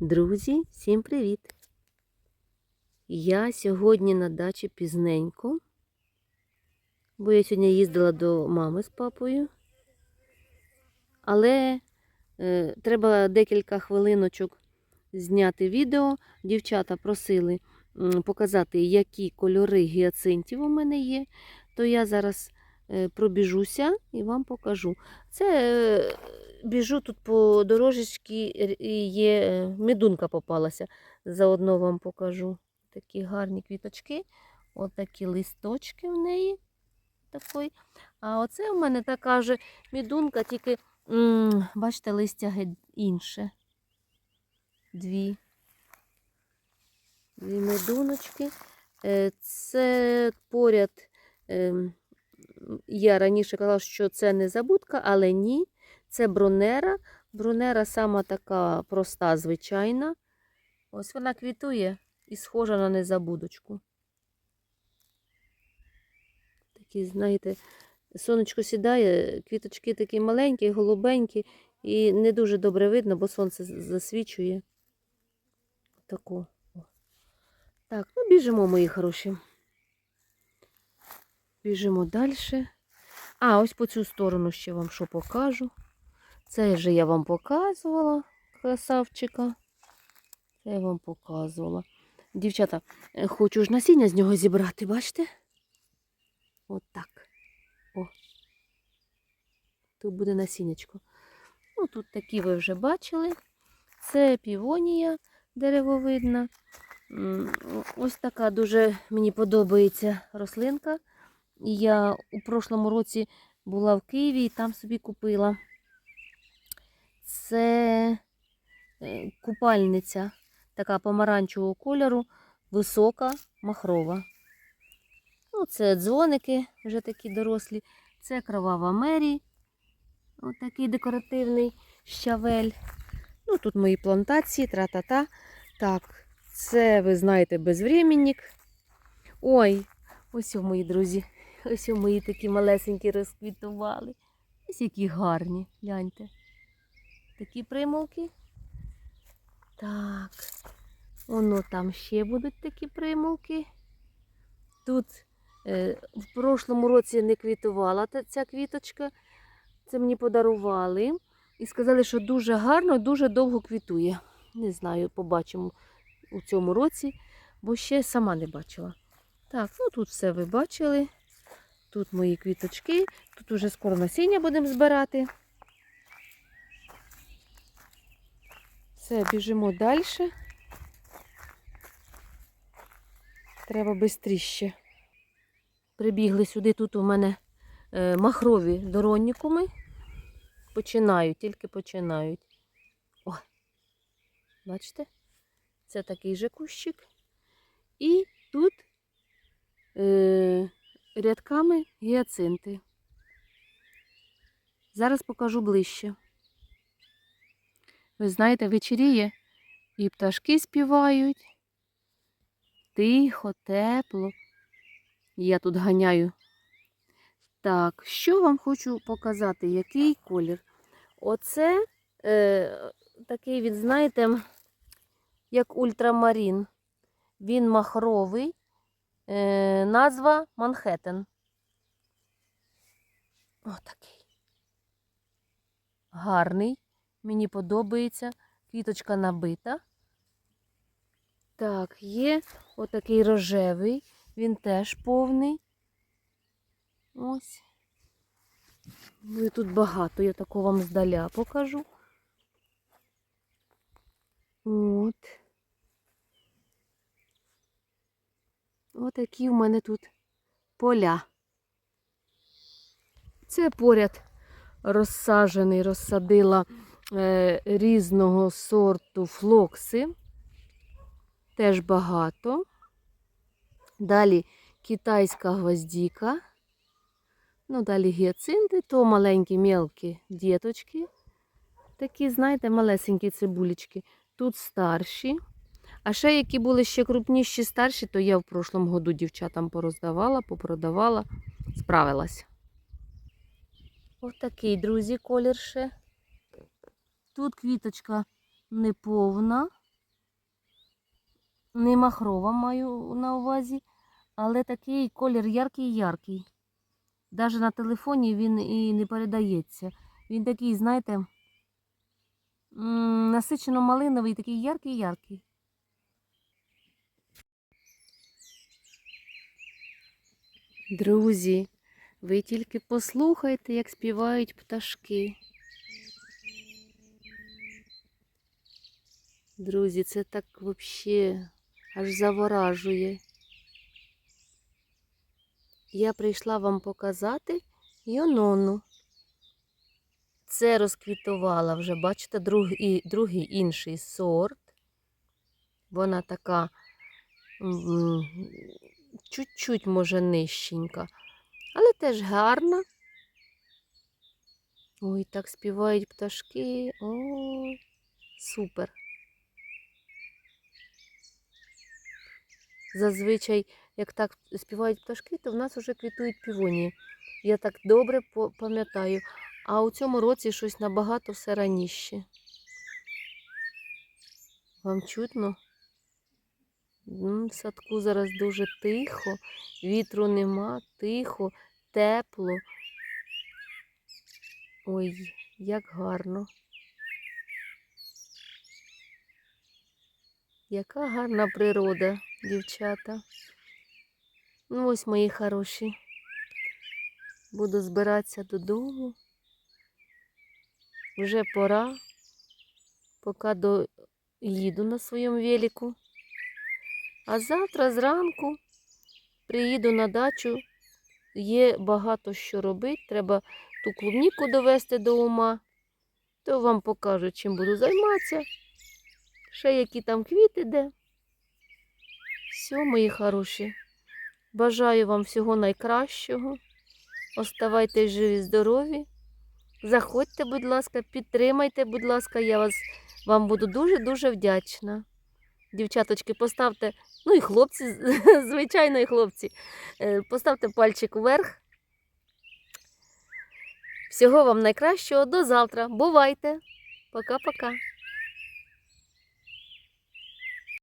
Друзі, всім привіт! Я сьогодні на дачі пізненько, бо я сьогодні їздила до мами з папою. Але е, треба декілька хвилиночок зняти відео. Дівчата просили показати, які кольори гіацинтів у мене є. То я зараз е, пробіжуся і вам покажу. Це е, біжу тут по дорожечці, і є е, медунка попалася. Заодно вам покажу такі гарні квіточки. Отакі листочки в неї. Такої. А оце в мене така же медунка, тільки, м, бачите, листя інше. Дві. Дві медуночки. Е, Це поряд. ем, Я раніше казала, що це не забудка, але ні. Це бронера. Бронера сама така проста, звичайна. Ось вона квітує і схожа на незабудочку. Такі, знаєте, сонечко сідає, квіточки такі маленькі, голубенькі, і не дуже добре видно, бо сонце засвічує. Таку. Так, ну біжимо, мої хороші. Біжимо далі. А, ось по цю сторону ще вам що покажу. Це вже я вам показувала, красавчика. Це я вам показувала. Дівчата, е, хочу ж насіння з нього зібрати, бачите? От так. О. Тут буде насіннячко. Ну, тут такі ви вже бачили. Це півонія деревовидна. Ось така дуже мені подобається рослинка. Я у прошлому році була в Києві і там собі купила. Це е, купальниця, така помаранчевого кольору, висока, махрова. Ну, це дзвоники, вже такі дорослі. Це кровава Мері. Ось такий декоративний щавель. Ну, тут мої плантації, тра-та-та. Так, це, ви знаєте, безвременник. Ой, ось мої друзі. Ось мої такі малесенькі розквітували. Ось які гарні, гляньте. Такі примулки. Так. Воно там ще будуть такі примулки. Тут е, в прошлому році не квітувала ця квіточка. Це мені подарували. І сказали, що дуже гарно, дуже довго квітує. Не знаю, побачимо у цьому році, бо ще сама не бачила. Так, ну тут все ви бачили. Тут мої квіточки. Тут уже скоро насіння будемо збирати. Все, біжимо далі. Треба швидше. Прибігли сюди, тут у мене е, махрові дороннікуми. Починають, тільки починають. О, бачите? Це такий же кущик. І тут е, рядками гіацинти. Зараз покажу ближче. Ви знаєте, вечеріє і пташки співають. Тихо, тепло. Я тут ганяю. Так, що вам хочу показати, який колір? Оце е, такий він, знаєте, як ультрамарін. Він махровий. Е, назва Манхеттен. Отакий. Гарний. Мені подобається. Квіточка набита. Так, є отакий рожевий. Він теж повний. Ось. Ну і тут багато, я такого вам здаля покажу. От. Отакі в мене тут поля. Це поряд розсаджений, розсадила різного сорту флокси. Теж багато. Далі китайська гвоздіка. Ну, далі гіацинти, то маленькі мелкі діточки. Такі, знаєте, малесенькі цибулечки. Тут старші. А ще які були ще крупніші, старші, то я в прошлому году дівчатам пороздавала, попродавала, справилась. Ось такий, друзі, колір ще. Тут квіточка неповна. Не махрова маю на увазі, але такий колір яркий-яркий. Навіть на телефоні він і не передається. Він такий, знаєте, насичено малиновий, такий яркий-яркий. Друзі, ви тільки послухайте, як співають пташки. Друзі, це так взагалі аж заворажує. Я прийшла вам показати Йонону. Це розквітувала вже, бачите, другий, другий інший сорт. Вона така чуть-чуть, може, нижченька, але теж гарна. Ой, так співають пташки. Ой, супер. Зазвичай, як так співають пташки, то в нас вже квітують півонії. Я так добре пам'ятаю. А у цьому році щось набагато все раніше. Вам чутно? В садку зараз дуже тихо, вітру нема, тихо, тепло. Ой, як гарно. Яка гарна природа, дівчата. Ну, ось мої хороші. Буду збиратися додому. Вже пора, поки доїду на своєму велику. А завтра зранку приїду на дачу. Є багато що робити. Треба ту клубніку довести до ума. То вам покажу, чим буду займатися. Ще які там квіти де. Все, мої хороші. Бажаю вам всього найкращого. Оставайтесь живі, здорові. Заходьте, будь ласка, підтримайте, будь ласка, я вас, вам буду дуже-дуже вдячна. Дівчаточки, поставте, ну і хлопці, звичайно, і хлопці, е, поставте пальчик вверх. Всього вам найкращого. До завтра. Бувайте. Пока-пока.